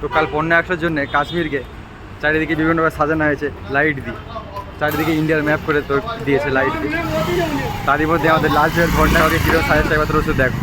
তো কাল পণ্য একশোর জন্য কাশ্মীরকে চারিদিকে বিভিন্নভাবে সাজানো হয়েছে লাইট দিয়ে। চারিদিকে ইন্ডিয়ার ম্যাপ করে তো দিয়েছে লাইট দিয়ে। তারই মধ্যে আমাদের লাল ঘণ্টা হবে, কীরকম সাজাচ্ছে একবার ওষুধ দেখো।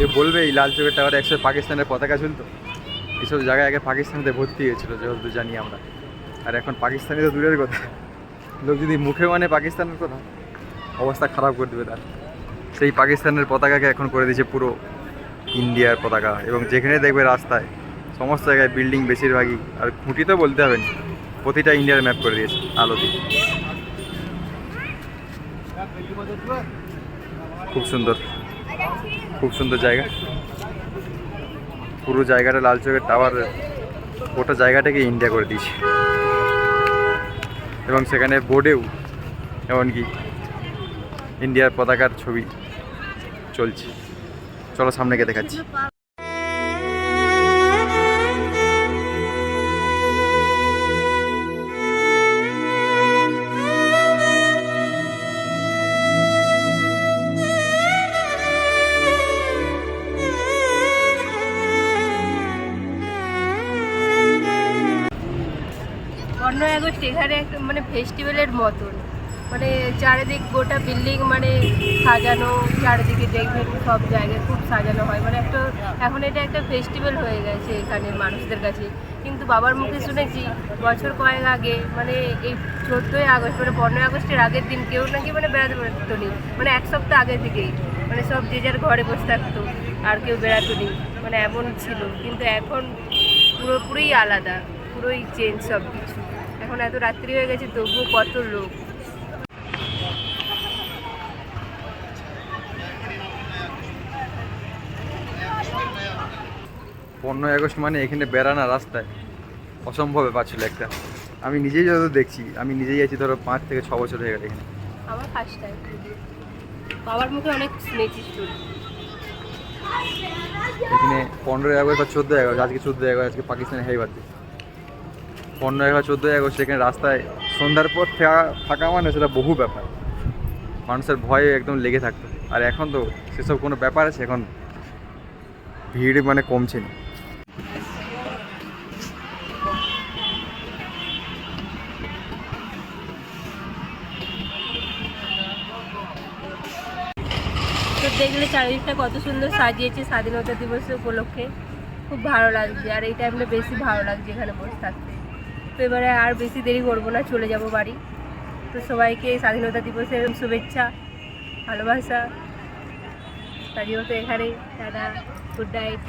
কে বলবে এই লাল চোখের টাওয়ারে একশো পাকিস্তানের পতাকা ঝুলতো এসব জায়গায় আগে পাকিস্তানিতে ভর্তি হয়েছিল যেহেতু জানি আমরা। আর এখন পাকিস্তানি তো দূরের কথা। লোক যদি মুখে মানে পাকিস্তানের কথা, অবস্থা খারাপ করে দেবে তার। সেই পাকিস্তানের পতাকাকে এখন করে দিয়েছে পুরো ইন্ডিয়ার পতাকা। এবং যেখানে দেখবে রাস্তায়, সমস্ত জায়গায় বিল্ডিং বেশিরভাগই, আর খুঁটি তো বলতে হবে না, প্রতিটা ইন্ডিয়ার ম্যাপ করে দিয়েছে আলো দিয়ে খুব সুন্দর। খুব সুন্দর জায়গা। পুরো জায়গাটা লাল চোখের টাওয়ার, গোটা জায়গাটাকে ইন্ডিয়া করে দিয়েছে। এবং সেখানে বোর্ডেও এমনকি ইন্ডিয়ার পতাকার ছবি চলছে। চলো সামনে গিয়ে দেখাচ্ছি। পনেরোই আগস্ট এখানে একটা মানে ফেস্টিভ্যালের মতন। মানে চারিদিক গোটা বিল্ডিং মানে সাজানো, চারিদিকে দেখবেন সব জায়গায় খুব সাজানো হয়। মানে একটা, এখন এটা একটা ফেস্টিভ্যাল হয়ে গেছে এখানে মানুষদের কাছে। কিন্তু বাবার মুখে শুনেছি, বছর কয়েক আগে মানে এই চোদ্দোই আগস্ট মানে পনেরোই আগস্টের আগের দিন কেউ নাকি মানে বেড়াতে বেড়াতো নি। মানে এক সপ্তাহ আগে থেকেই। মানে সব যে যার ঘরে বসে থাকতো, আর কেউ বেড়াতো নি। মানে এমন ছিল। কিন্তু এখন পুরোপুরি আলাদা, পুরোই চেঞ্জ সব কিছু এখন এত রাত্রি হয়ে গেছে তবুও কত লোক পনেরোই আগস্ট মানে এখানে বেড়ানো রাস্তায়। অসম্ভব ব্যাপার ছিল একটা। আমি নিজেই যত দেখছি আমি নিজেই আছি ধরো পাঁচ থেকে ছ বছর হয়ে গেল এখানে। আমার ফার্স্ট টাইম বাবার মুখে অনেক শুনেছি এখানে পনেরোই আগস্ট বা চোদ্দোই আগস্ট আজকে চোদ্দোই আগস্ট আজকে পাকিস্তানের হেই বার্থডে পনেরোই আগস্ট চোদ্দোই আগস্ট এখানে রাস্তায় সন্ধ্যার পর থাকা- থাকা মানে সেটা বহু ব্যাপার। মানুষের ভয়ে একদম লেগে থাকতো। আর এখন তো সেসব কোনো ব্যাপার আছে, এখন ভিড় মানে কমছে না। তো দেখলে চারিদিকটা কত সুন্দর সাজিয়েছে স্বাধীনতা দিবস উপলক্ষে। খুব ভালো লাগছে, আর এই টাইমটা বেশি ভালো লাগছে এখানে বসে থাকতে। তো এবারে আর বেশি দেরি করব না, চলে যাব বাড়ি। তো সবাইকে স্বাধীনতা দিবসের শুভেচ্ছা, ভালোবাসা। তাই তো এখানেই দাদা গুড নাইট